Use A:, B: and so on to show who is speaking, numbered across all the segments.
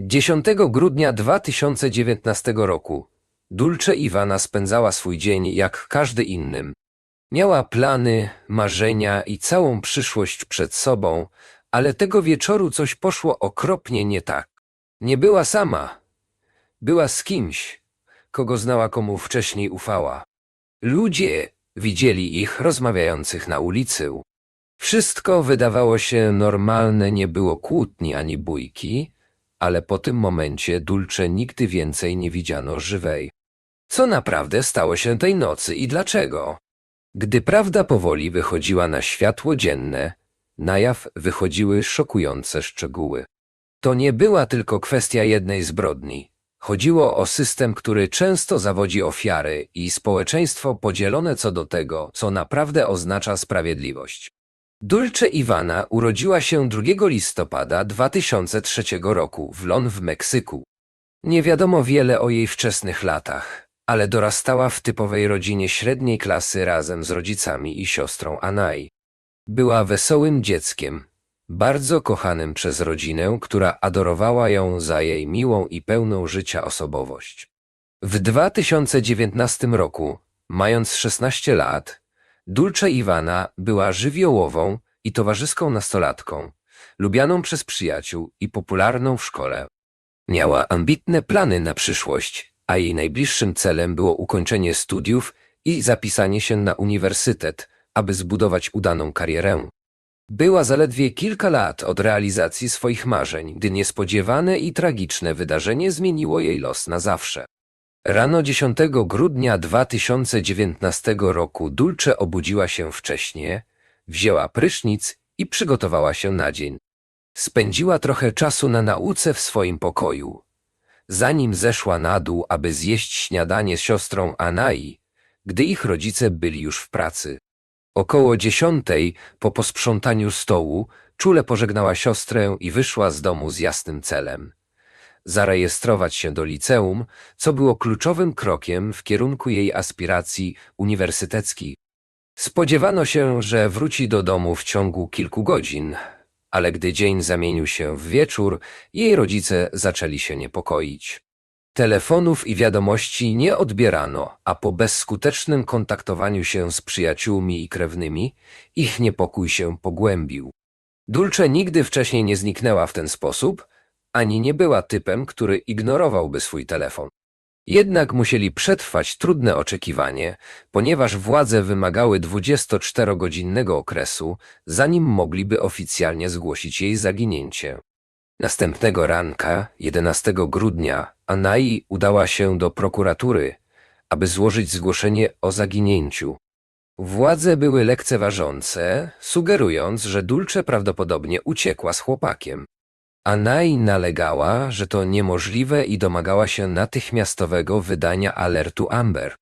A: 10 grudnia 2019 roku Dulce Iwana spędzała swój dzień jak każdy innym. Miała plany, marzenia i całą przyszłość przed sobą, ale tego wieczoru coś poszło okropnie nie tak. Nie była sama. Była z kimś, kogo znała, komu wcześniej ufała. Ludzie widzieli ich rozmawiających na ulicy. Wszystko wydawało się normalne, nie było kłótni ani bójki, ale po tym momencie Dulce nigdy więcej nie widziano żywej. Co naprawdę stało się tej nocy i dlaczego? Gdy prawda powoli wychodziła na światło dzienne, na jaw wychodziły szokujące szczegóły. To nie była tylko kwestia jednej zbrodni. Chodziło o system, który często zawodzi ofiary i społeczeństwo podzielone co do tego, co naprawdę oznacza sprawiedliwość. Dulce Iwana urodziła się 2 listopada 2003 roku w Lon w Meksyku. Nie wiadomo wiele o jej wczesnych latach, ale dorastała w typowej rodzinie średniej klasy razem z rodzicami i siostrą Anai. Była wesołym dzieckiem, bardzo kochanym przez rodzinę, która adorowała ją za jej miłą i pełną życia osobowość. W 2019 roku, mając 16 lat, Dulce Iwana była żywiołową i towarzyską nastolatką, lubianą przez przyjaciół i popularną w szkole. Miała ambitne plany na przyszłość, a jej najbliższym celem było ukończenie studiów i zapisanie się na uniwersytet, aby zbudować udaną karierę. Była zaledwie kilka lat od realizacji swoich marzeń, gdy niespodziewane i tragiczne wydarzenie zmieniło jej los na zawsze. Rano 10 grudnia 2019 roku Dulce obudziła się wcześnie, wzięła prysznic i przygotowała się na dzień. Spędziła trochę czasu na nauce w swoim pokoju. Zanim zeszła na dół, aby zjeść śniadanie z siostrą Anai, gdy ich rodzice byli już w pracy. Około dziesiątej, po posprzątaniu stołu, czule pożegnała siostrę i wyszła z domu z jasnym celem. Zarejestrować się do liceum, co było kluczowym krokiem w kierunku jej aspiracji uniwersyteckich. Spodziewano się, że wróci do domu w ciągu kilku godzin, ale gdy dzień zamienił się w wieczór, jej rodzice zaczęli się niepokoić. Telefonów i wiadomości nie odbierano, a po bezskutecznym kontaktowaniu się z przyjaciółmi i krewnymi, ich niepokój się pogłębił. Dulce nigdy wcześniej nie zniknęła w ten sposób, ani nie była typem, który ignorowałby swój telefon. Jednak musieli przetrwać trudne oczekiwanie, ponieważ władze wymagały 24-godzinnego okresu, zanim mogliby oficjalnie zgłosić jej zaginięcie. Następnego ranka, 11 grudnia, Anai udała się do prokuratury, aby złożyć zgłoszenie o zaginięciu. Władze były lekceważące, sugerując, że Dulce prawdopodobnie uciekła z chłopakiem. Anai nalegała, że to niemożliwe i domagała się natychmiastowego wydania alertu Amber.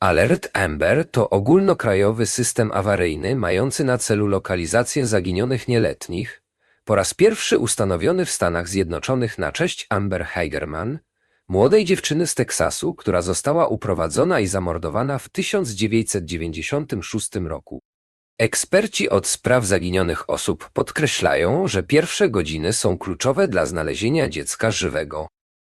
A: Alert Amber to ogólnokrajowy system awaryjny mający na celu lokalizację zaginionych nieletnich, po raz pierwszy ustanowiony w Stanach Zjednoczonych na cześć Amber Heigerman, młodej dziewczyny z Teksasu, która została uprowadzona i zamordowana w 1996 roku. Eksperci od spraw zaginionych osób podkreślają, że pierwsze godziny są kluczowe dla znalezienia dziecka żywego.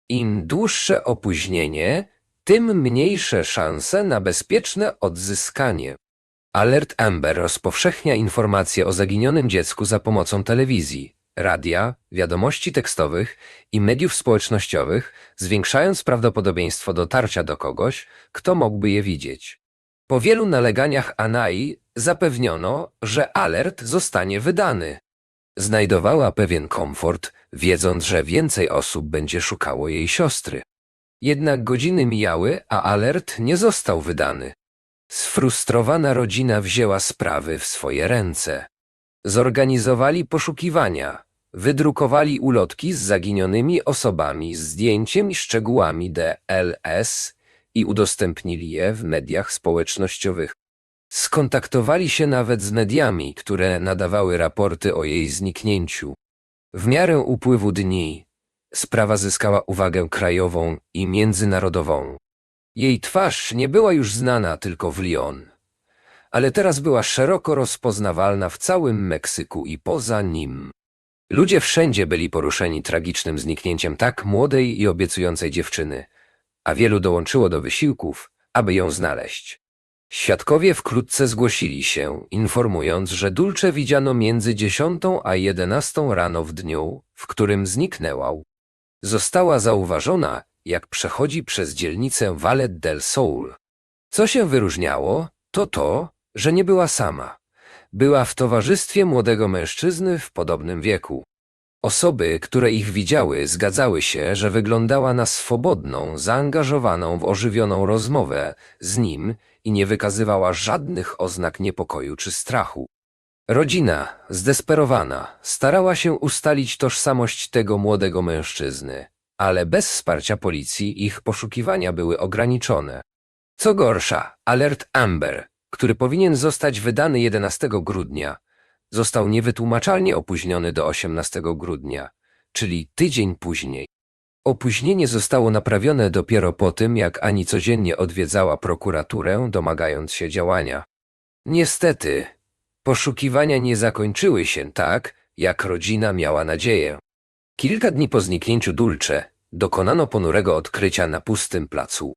A: Im dłuższe opóźnienie, tym mniejsze szanse na bezpieczne odzyskanie. Alert Amber rozpowszechnia informacje o zaginionym dziecku za pomocą telewizji, radia, wiadomości tekstowych i mediów społecznościowych, zwiększając prawdopodobieństwo dotarcia do kogoś, kto mógłby je widzieć. Po wielu naleganiach Anai zapewniono, że alert zostanie wydany. Znajdowała pewien komfort, wiedząc, że więcej osób będzie szukało jej siostry. Jednak godziny mijały, a alert nie został wydany. Sfrustrowana rodzina wzięła sprawy w swoje ręce. Zorganizowali poszukiwania, wydrukowali ulotki z zaginionymi osobami, zdjęciem i szczegółami DLS i udostępnili je w mediach społecznościowych. Skontaktowali się nawet z mediami, które nadawały raporty o jej zniknięciu. W miarę upływu dni sprawa zyskała uwagę krajową i międzynarodową. Jej twarz nie była już znana tylko w Lyon, ale teraz była szeroko rozpoznawalna w całym Meksyku i poza nim. Ludzie wszędzie byli poruszeni tragicznym zniknięciem tak młodej i obiecującej dziewczyny, a wielu dołączyło do wysiłków, aby ją znaleźć. Świadkowie wkrótce zgłosili się, informując, że Dulce widziano między 10 a 11 rano w dniu, w którym zniknęła. Została zauważona, jak przechodzi przez dzielnicę Valle del Soul. Co się wyróżniało, to to, że nie była sama. Była w towarzystwie młodego mężczyzny w podobnym wieku. Osoby, które ich widziały, zgadzały się, że wyglądała na swobodną, zaangażowaną w ożywioną rozmowę z nim i nie wykazywała żadnych oznak niepokoju czy strachu. Rodzina, zdesperowana, starała się ustalić tożsamość tego młodego mężczyzny, ale bez wsparcia policji ich poszukiwania były ograniczone. Co gorsza, alert Amber, który powinien zostać wydany 11 grudnia, został niewytłumaczalnie opóźniony do 18 grudnia, czyli tydzień później. Opóźnienie zostało naprawione dopiero po tym, jak Ani codziennie odwiedzała prokuraturę, domagając się działania. Niestety, poszukiwania nie zakończyły się tak, jak rodzina miała nadzieję. Kilka dni po zniknięciu Dulce dokonano ponurego odkrycia na pustym placu.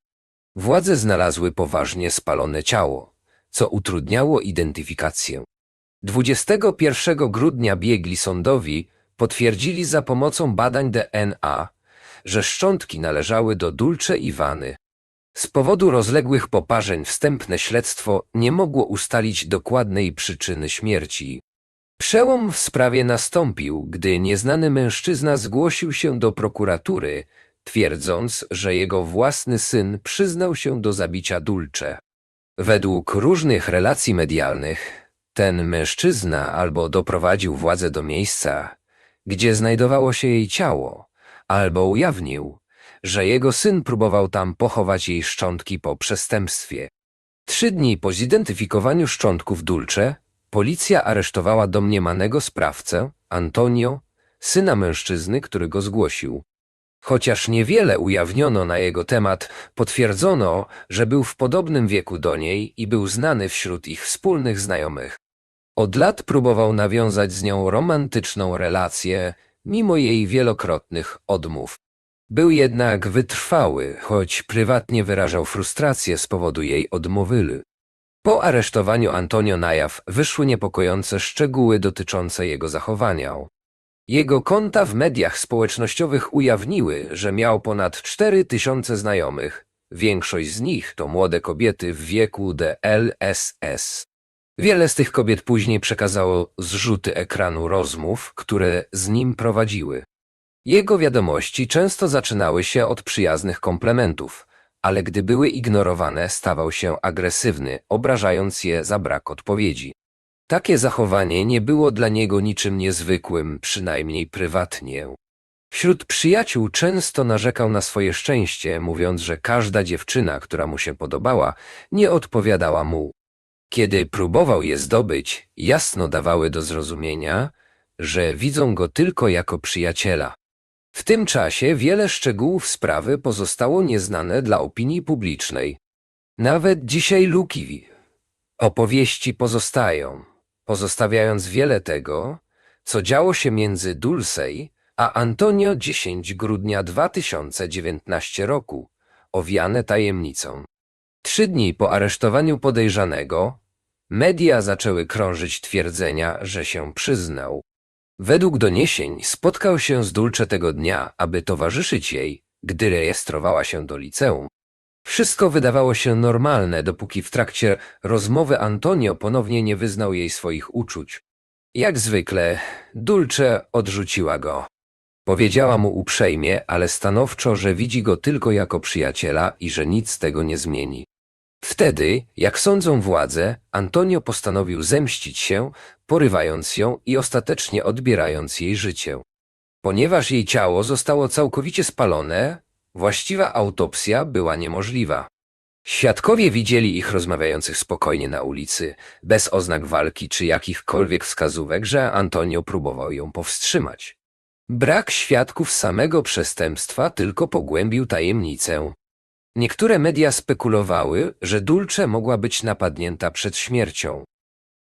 A: Władze znalazły poważnie spalone ciało, co utrudniało identyfikację. 21 grudnia biegli sądowi potwierdzili za pomocą badań DNA, że szczątki należały do Dulce Iwany. Z powodu rozległych poparzeń wstępne śledztwo nie mogło ustalić dokładnej przyczyny śmierci. Przełom w sprawie nastąpił, gdy nieznany mężczyzna zgłosił się do prokuratury, twierdząc, że jego własny syn przyznał się do zabicia Dulce. Według różnych relacji medialnych, ten mężczyzna albo doprowadził władzę do miejsca, gdzie znajdowało się jej ciało, albo ujawnił, że jego syn próbował tam pochować jej szczątki po przestępstwie. Trzy dni po zidentyfikowaniu szczątków Dulce, policja aresztowała domniemanego sprawcę, Antonio, syna mężczyzny, który go zgłosił. Chociaż niewiele ujawniono na jego temat, potwierdzono, że był w podobnym wieku do niej i był znany wśród ich wspólnych znajomych. Od lat próbował nawiązać z nią romantyczną relację, mimo jej wielokrotnych odmów. Był jednak wytrwały, choć prywatnie wyrażał frustrację z powodu jej odmowy. Po aresztowaniu Antonio na jaw wyszły niepokojące szczegóły dotyczące jego zachowania. Jego konta w mediach społecznościowych ujawniły, że miał ponad 4 tysiące znajomych. Większość z nich to młode kobiety w wieku DLSS. Wiele z tych kobiet później przekazało zrzuty ekranu rozmów, które z nim prowadziły. Jego wiadomości często zaczynały się od przyjaznych komplementów, ale gdy były ignorowane, stawał się agresywny, obrażając je za brak odpowiedzi. Takie zachowanie nie było dla niego niczym niezwykłym, przynajmniej prywatnie. Wśród przyjaciół często narzekał na swoje szczęście, mówiąc, że każda dziewczyna, która mu się podobała, nie odpowiadała mu. Kiedy próbował je zdobyć, jasno dawały do zrozumienia, że widzą go tylko jako przyjaciela. W tym czasie wiele szczegółów sprawy pozostało nieznane dla opinii publicznej. Nawet dzisiaj luki opowieści pozostają, pozostawiając wiele tego, co działo się między Dulcej a Antonio 10 grudnia 2019 roku, owiane tajemnicą. Trzy dni po aresztowaniu podejrzanego, media zaczęły krążyć twierdzenia, że się przyznał. Według doniesień spotkał się z Dulce tego dnia, aby towarzyszyć jej, gdy rejestrowała się do liceum. Wszystko wydawało się normalne, dopóki w trakcie rozmowy Antonio ponownie nie wyznał jej swoich uczuć. Jak zwykle, Dulce odrzuciła go. Powiedziała mu uprzejmie, ale stanowczo, że widzi go tylko jako przyjaciela i że nic tego nie zmieni. Wtedy, jak sądzą władze, Antonio postanowił zemścić się, porywając ją i ostatecznie odbierając jej życie. Ponieważ jej ciało zostało całkowicie spalone, właściwa autopsja była niemożliwa. Świadkowie widzieli ich rozmawiających spokojnie na ulicy, bez oznak walki czy jakichkolwiek wskazówek, że Antonio próbował ją powstrzymać. Brak świadków samego przestępstwa tylko pogłębił tajemnicę. Niektóre media spekulowały, że Dulce mogła być napadnięta przed śmiercią.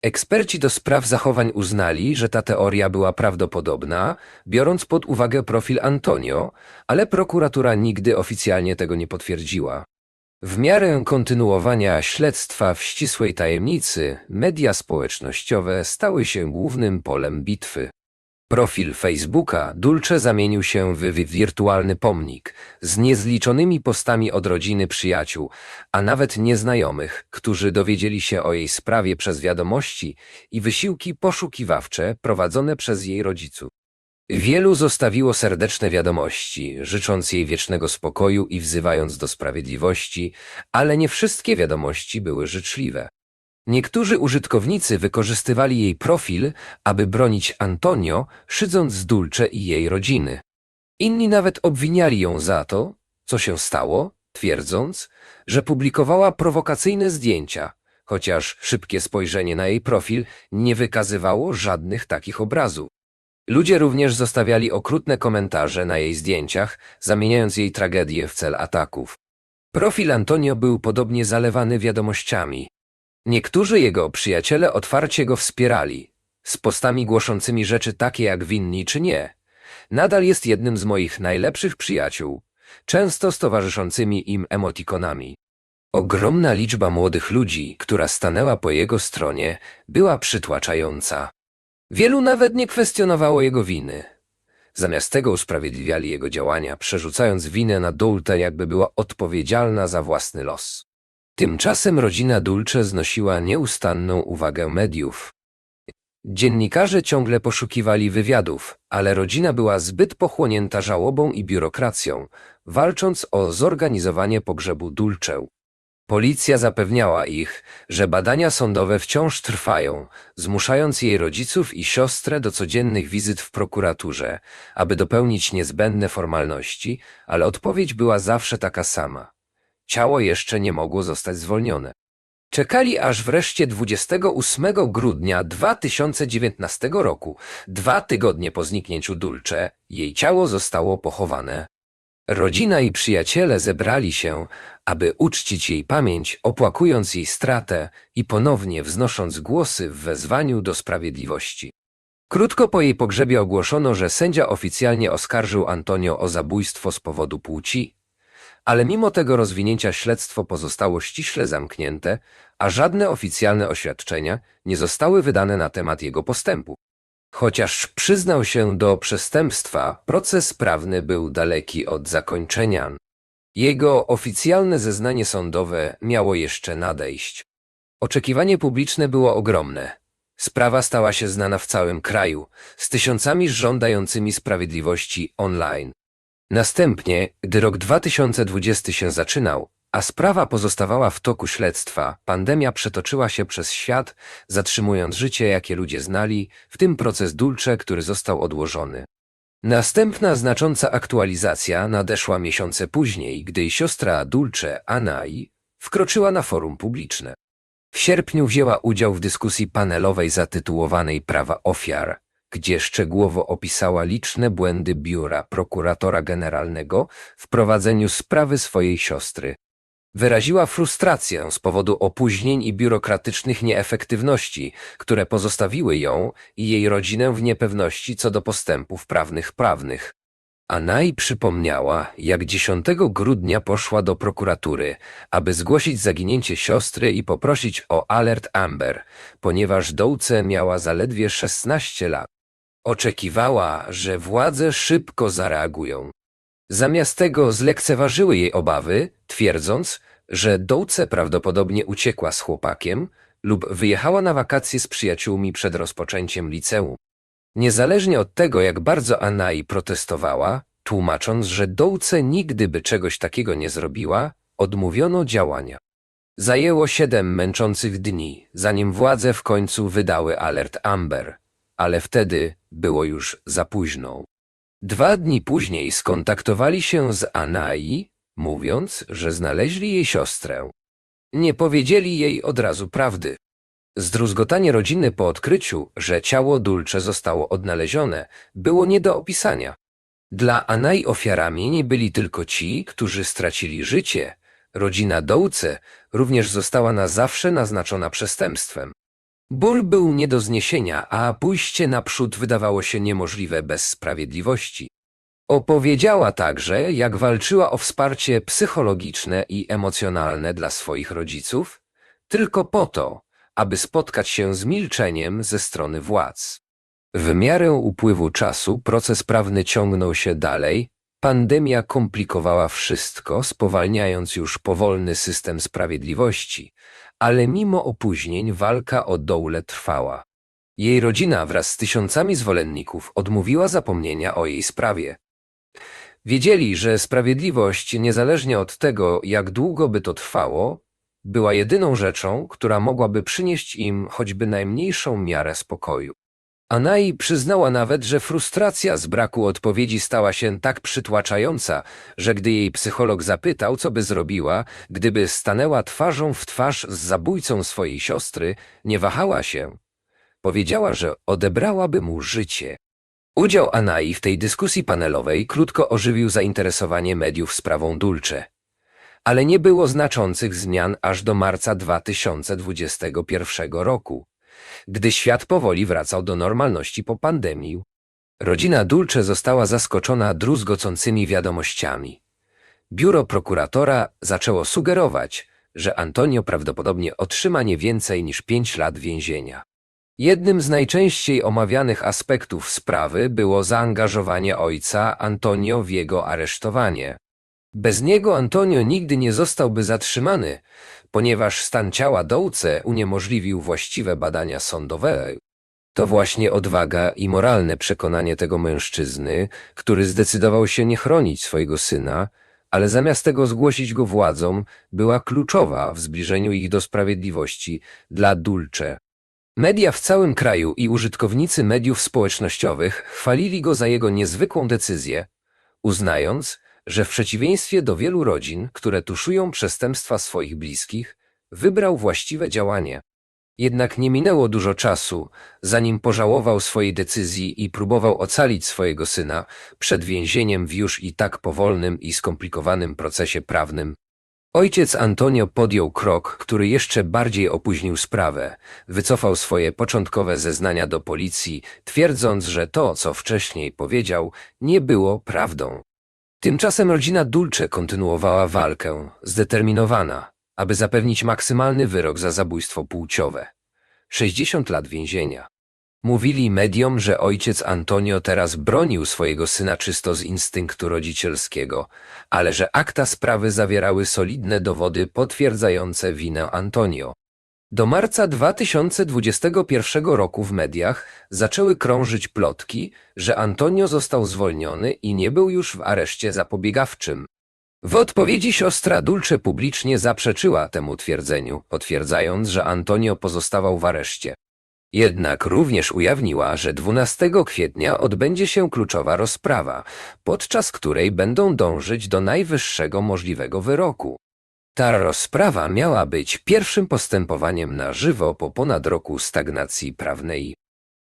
A: Eksperci do spraw zachowań uznali, że ta teoria była prawdopodobna, biorąc pod uwagę profil Antonio, ale prokuratura nigdy oficjalnie tego nie potwierdziła. W miarę kontynuowania śledztwa w ścisłej tajemnicy, media społecznościowe stały się głównym polem bitwy. Profil Facebooka Dulce zamienił się w wirtualny pomnik z niezliczonymi postami od rodziny przyjaciół, a nawet nieznajomych, którzy dowiedzieli się o jej sprawie przez wiadomości i wysiłki poszukiwawcze prowadzone przez jej rodziców. Wielu zostawiło serdeczne wiadomości, życząc jej wiecznego spokoju i wzywając do sprawiedliwości, ale nie wszystkie wiadomości były życzliwe. Niektórzy użytkownicy wykorzystywali jej profil, aby bronić Antonio, szydząc Dulce i jej rodziny. Inni nawet obwiniali ją za to, co się stało, twierdząc, że publikowała prowokacyjne zdjęcia, chociaż szybkie spojrzenie na jej profil nie wykazywało żadnych takich obrazów. Ludzie również zostawiali okrutne komentarze na jej zdjęciach, zamieniając jej tragedię w cel ataków. Profil Antonio był podobnie zalewany wiadomościami. Niektórzy jego przyjaciele otwarcie go wspierali, z postami głoszącymi rzeczy takie jak winni czy nie. Nadal jest jednym z moich najlepszych przyjaciół, często z towarzyszącymi im emotikonami. Ogromna liczba młodych ludzi, która stanęła po jego stronie, była przytłaczająca. Wielu nawet nie kwestionowało jego winy. Zamiast tego usprawiedliwiali jego działania, przerzucając winę na Dulce, jakby była odpowiedzialna za własny los. Tymczasem rodzina Dulce znosiła nieustanną uwagę mediów. Dziennikarze ciągle poszukiwali wywiadów, ale rodzina była zbyt pochłonięta żałobą i biurokracją, walcząc o zorganizowanie pogrzebu Dulce. Policja zapewniała ich, że badania sądowe wciąż trwają, zmuszając jej rodziców i siostrę do codziennych wizyt w prokuraturze, aby dopełnić niezbędne formalności, ale odpowiedź była zawsze taka sama. Ciało jeszcze nie mogło zostać zwolnione. Czekali aż wreszcie 28 grudnia 2019 roku, dwa tygodnie po zniknięciu Dulce, jej ciało zostało pochowane. Rodzina i przyjaciele zebrali się, aby uczcić jej pamięć, opłakując jej stratę i ponownie wznosząc głosy w wezwaniu do sprawiedliwości. Krótko po jej pogrzebie ogłoszono, że sędzia oficjalnie oskarżył Antonio o zabójstwo z powodu płci, ale mimo tego rozwinięcia śledztwo pozostało ściśle zamknięte, a żadne oficjalne oświadczenia nie zostały wydane na temat jego postępu. Chociaż przyznał się do przestępstwa, proces prawny był daleki od zakończenia. Jego oficjalne zeznanie sądowe miało jeszcze nadejść. Oczekiwanie publiczne było ogromne. Sprawa stała się znana w całym kraju, z tysiącami żądającymi sprawiedliwości online. Następnie, gdy rok 2020 się zaczynał, a sprawa pozostawała w toku śledztwa, pandemia przetoczyła się przez świat, zatrzymując życie, jakie ludzie znali, w tym proces Dulce, który został odłożony. Następna znacząca aktualizacja nadeszła miesiące później, gdy siostra Dulce, Anai, wkroczyła na forum publiczne. W sierpniu wzięła udział w dyskusji panelowej zatytułowanej Prawa ofiar, gdzie szczegółowo opisała liczne błędy biura prokuratora generalnego w prowadzeniu sprawy swojej siostry. Wyraziła frustrację z powodu opóźnień i biurokratycznych nieefektywności, które pozostawiły ją i jej rodzinę w niepewności co do postępów prawnych prawnych. Anai przypomniała, jak 10 grudnia poszła do prokuratury, aby zgłosić zaginięcie siostry i poprosić o alert Amber, ponieważ Dołce miała zaledwie 16 lat. Oczekiwała, że władze szybko zareagują. Zamiast tego zlekceważyły jej obawy, twierdząc, że Dołce prawdopodobnie uciekła z chłopakiem lub wyjechała na wakacje z przyjaciółmi przed rozpoczęciem liceum. Niezależnie od tego, jak bardzo Anai protestowała, tłumacząc, że Dołce nigdy by czegoś takiego nie zrobiła, odmówiono działania. Zajęło siedem męczących dni, zanim władze w końcu wydały alert Amber, ale wtedy było już za późno. Dwa dni później skontaktowali się z Anai, mówiąc, że znaleźli jej siostrę. Nie powiedzieli jej od razu prawdy. Zdruzgotanie rodziny po odkryciu, że ciało Dulce zostało odnalezione, było nie do opisania. Dla Anai ofiarami nie byli tylko ci, którzy stracili życie. Rodzina Dołce również została na zawsze naznaczona przestępstwem. Ból był nie do zniesienia, a pójście naprzód wydawało się niemożliwe bez sprawiedliwości. Opowiedziała także, jak walczyła o wsparcie psychologiczne i emocjonalne dla swoich rodziców, tylko po to, aby spotkać się z milczeniem ze strony władz. W miarę upływu czasu proces prawny ciągnął się dalej, pandemia komplikowała wszystko, spowalniając już powolny system sprawiedliwości, ale mimo opóźnień walka o Doule trwała. Jej rodzina wraz z tysiącami zwolenników odmówiła zapomnienia o jej sprawie. Wiedzieli, że sprawiedliwość, niezależnie od tego, jak długo by to trwało, była jedyną rzeczą, która mogłaby przynieść im choćby najmniejszą miarę spokoju. Anai przyznała nawet, że frustracja z braku odpowiedzi stała się tak przytłaczająca, że gdy jej psycholog zapytał, co by zrobiła, gdyby stanęła twarzą w twarz z zabójcą swojej siostry, nie wahała się. Powiedziała, że odebrałaby mu życie. Udział Anai w tej dyskusji panelowej krótko ożywił zainteresowanie mediów sprawą Dulce. Ale nie było znaczących zmian aż do marca 2021 roku, gdy świat powoli wracał do normalności po pandemii. Rodzina Dulce została zaskoczona druzgocącymi wiadomościami. Biuro prokuratora zaczęło sugerować, że Antonio prawdopodobnie otrzyma nie więcej niż pięć lat więzienia. Jednym z najczęściej omawianych aspektów sprawy było zaangażowanie ojca Antonio w jego aresztowanie. Bez niego Antonio nigdy nie zostałby zatrzymany, ponieważ stan ciała Dołce uniemożliwił właściwe badania sądowe. To właśnie odwaga i moralne przekonanie tego mężczyzny, który zdecydował się nie chronić swojego syna, ale zamiast tego zgłosić go władzom, była kluczowa w zbliżeniu ich do sprawiedliwości dla Dulce. Media w całym kraju i użytkownicy mediów społecznościowych chwalili go za jego niezwykłą decyzję, uznając, że w przeciwieństwie do wielu rodzin, które tuszują przestępstwa swoich bliskich, wybrał właściwe działanie. Jednak nie minęło dużo czasu, zanim pożałował swojej decyzji i próbował ocalić swojego syna przed więzieniem w już i tak powolnym i skomplikowanym procesie prawnym. Ojciec Antonio podjął krok, który jeszcze bardziej opóźnił sprawę. Wycofał swoje początkowe zeznania do policji, twierdząc, że to, co wcześniej powiedział, nie było prawdą. Tymczasem rodzina Dulce kontynuowała walkę, zdeterminowana, aby zapewnić maksymalny wyrok za zabójstwo płciowe. 60 lat więzienia. Mówili mediom, że ojciec Antonio teraz bronił swojego syna czysto z instynktu rodzicielskiego, ale że akta sprawy zawierały solidne dowody potwierdzające winę Antonio. Do marca 2021 roku w mediach zaczęły krążyć plotki, że Antonio został zwolniony i nie był już w areszcie zapobiegawczym. W odpowiedzi siostra Dulce publicznie zaprzeczyła temu twierdzeniu, potwierdzając, że Antonio pozostawał w areszcie. Jednak również ujawniła, że 12 kwietnia odbędzie się kluczowa rozprawa, podczas której będą dążyć do najwyższego możliwego wyroku. Ta rozprawa miała być pierwszym postępowaniem na żywo po ponad roku stagnacji prawnej.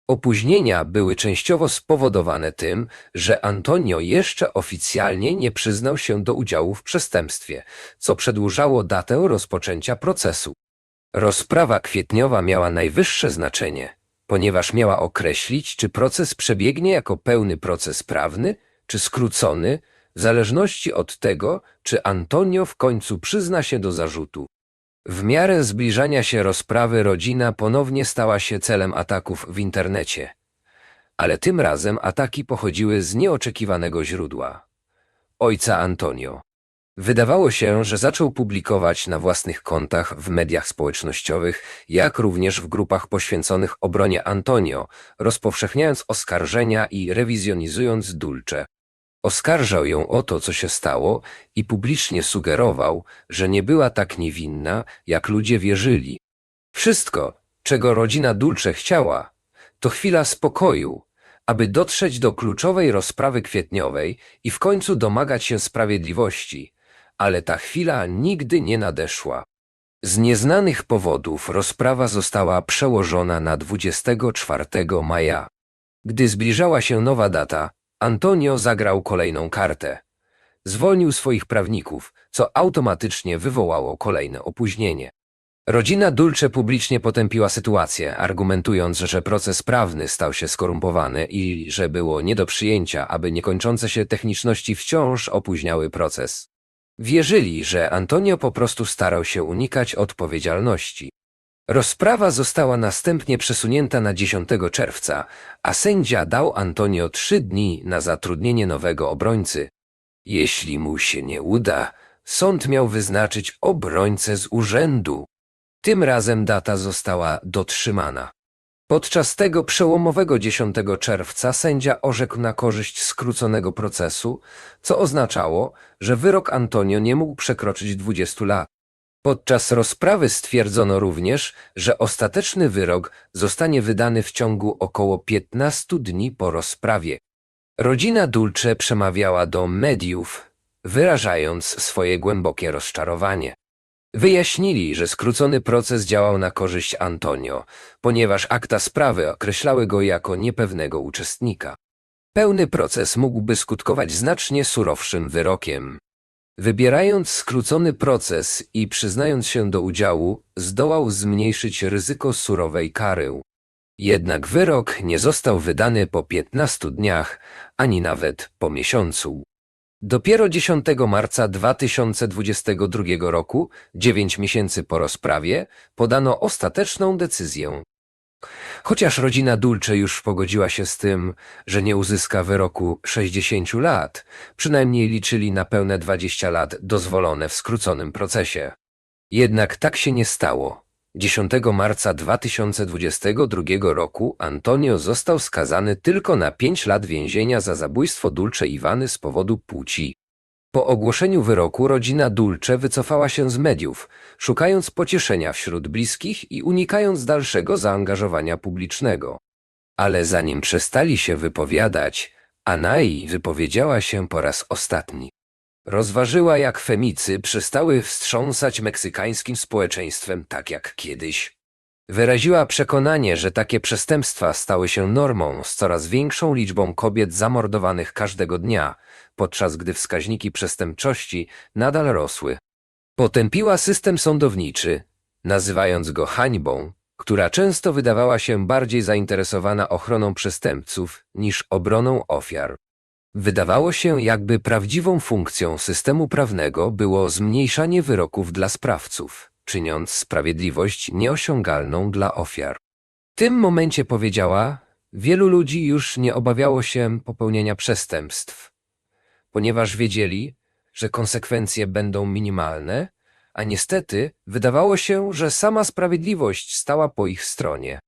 A: Opóźnienia były częściowo spowodowane tym, że Antonio jeszcze oficjalnie nie przyznał się do udziału w przestępstwie, co przedłużało datę rozpoczęcia procesu. Rozprawa kwietniowa miała najwyższe znaczenie, ponieważ miała określić, czy proces przebiegnie jako pełny proces prawny, czy skrócony, w zależności od tego, czy Antonio w końcu przyzna się do zarzutu. W miarę zbliżania się rozprawy rodzina ponownie stała się celem ataków w internecie. Ale tym razem ataki pochodziły z nieoczekiwanego źródła. Ojca Antonio. Wydawało się, że zaczął publikować na własnych kontach w mediach społecznościowych, jak również w grupach poświęconych obronie Antonio, rozpowszechniając oskarżenia i rewizjonizując Dulce. Oskarżał ją o to, co się stało i publicznie sugerował, że nie była tak niewinna, jak ludzie wierzyli. Wszystko, czego rodzina Dulce chciała, to chwila spokoju, aby dotrzeć do kluczowej rozprawy kwietniowej i w końcu domagać się sprawiedliwości, ale ta chwila nigdy nie nadeszła. Z nieznanych powodów rozprawa została przełożona na 24 maja. Gdy zbliżała się nowa data, Antonio zagrał kolejną kartę. Zwolnił swoich prawników, co automatycznie wywołało kolejne opóźnienie. Rodzina Dulce publicznie potępiła sytuację, argumentując, że proces prawny stał się skorumpowany i że było nie do przyjęcia, aby niekończące się techniczności wciąż opóźniały proces. Wierzyli, że Antonio po prostu starał się unikać odpowiedzialności. Rozprawa została następnie przesunięta na 10 czerwca, a sędzia dał Antonio trzy dni na zatrudnienie nowego obrońcy. Jeśli mu się nie uda, sąd miał wyznaczyć obrońcę z urzędu. Tym razem data została dotrzymana. Podczas tego przełomowego 10 czerwca sędzia orzekł na korzyść skróconego procesu, co oznaczało, że wyrok Antonio nie mógł przekroczyć 20 lat. Podczas rozprawy stwierdzono również, że ostateczny wyrok zostanie wydany w ciągu około 15 dni po rozprawie. Rodzina Dulce przemawiała do mediów, wyrażając swoje głębokie rozczarowanie. Wyjaśnili, że skrócony proces działał na korzyść Antonio, ponieważ akta sprawy określały go jako niepewnego uczestnika. Pełny proces mógłby skutkować znacznie surowszym wyrokiem. Wybierając skrócony proces i przyznając się do udziału, zdołał zmniejszyć ryzyko surowej kary. Jednak wyrok nie został wydany po 15 dniach, ani nawet po miesiącu. Dopiero 10 marca 2022 roku, 9 miesięcy po rozprawie, podano ostateczną decyzję. Chociaż rodzina Dulce już pogodziła się z tym, że nie uzyska wyroku 60 lat, przynajmniej liczyli na pełne 20 lat dozwolone w skróconym procesie. Jednak tak się nie stało. 10 marca 2022 roku Antonio został skazany tylko na 5 lat więzienia za zabójstwo Dulce Iwany z powodu płci. Po ogłoszeniu wyroku rodzina Dulce wycofała się z mediów, szukając pocieszenia wśród bliskich i unikając dalszego zaangażowania publicznego. Ale zanim przestali się wypowiadać, Anai wypowiedziała się po raz ostatni. Rozważyła, jak femicy przestały wstrząsać meksykańskim społeczeństwem tak jak kiedyś. Wyraziła przekonanie, że takie przestępstwa stały się normą z coraz większą liczbą kobiet zamordowanych każdego dnia, podczas gdy wskaźniki przestępczości nadal rosły. Potępiła system sądowniczy, nazywając go hańbą, która często wydawała się bardziej zainteresowana ochroną przestępców niż obroną ofiar. Wydawało się, jakby prawdziwą funkcją systemu prawnego było zmniejszanie wyroków dla sprawców, czyniąc sprawiedliwość nieosiągalną dla ofiar. W tym momencie powiedziała, wielu ludzi już nie obawiało się popełnienia przestępstw, ponieważ wiedzieli, że konsekwencje będą minimalne, a niestety wydawało się, że sama sprawiedliwość stała po ich stronie.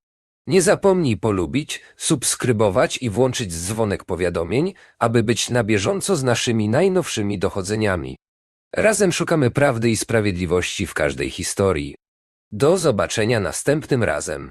A: Nie zapomnij polubić, subskrybować i włączyć dzwonek powiadomień, aby być na bieżąco z naszymi najnowszymi dochodzeniami. Razem szukamy prawdy i sprawiedliwości w każdej historii. Do zobaczenia następnym razem.